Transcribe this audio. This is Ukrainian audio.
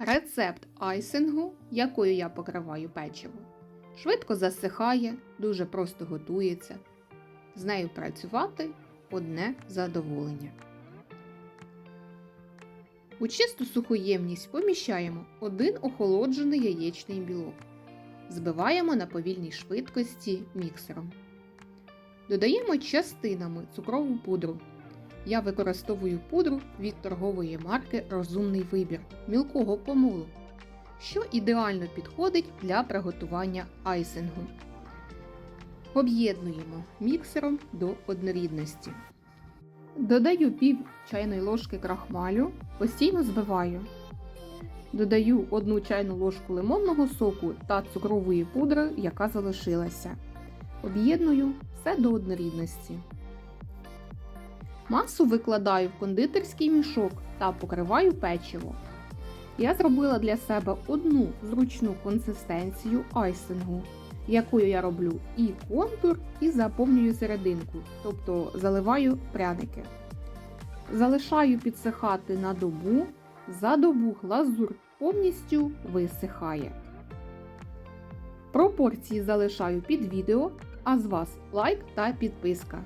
Рецепт айсингу, якою я покриваю печиво. Швидко засихає, дуже просто готується. З нею працювати одне задоволення. У чисту суху ємність поміщаємо один охолоджений яєчний білок. Збиваємо на повільній швидкості міксером. Додаємо частинами цукрову пудру. Я використовую пудру від торгової марки Розумний вибір мілкого помолу, що ідеально підходить для приготування айсингу. Об'єднуємо міксером до однорідності. Додаю пів чайної ложки крахмалю, постійно збиваю. Додаю одну чайну ложку лимонного соку та цукрової пудри, яка залишилася. Об'єдную все до однорідності. Масу викладаю в кондитерський мішок та покриваю печиво. Я зробила для себе одну зручну консистенцію айсингу, якою я роблю і контур, і заповнюю серединку, тобто заливаю пряники. Залишаю підсихати на добу, за добу глазур повністю висихає. Пропорції залишаю під відео, а з вас лайк та підписка.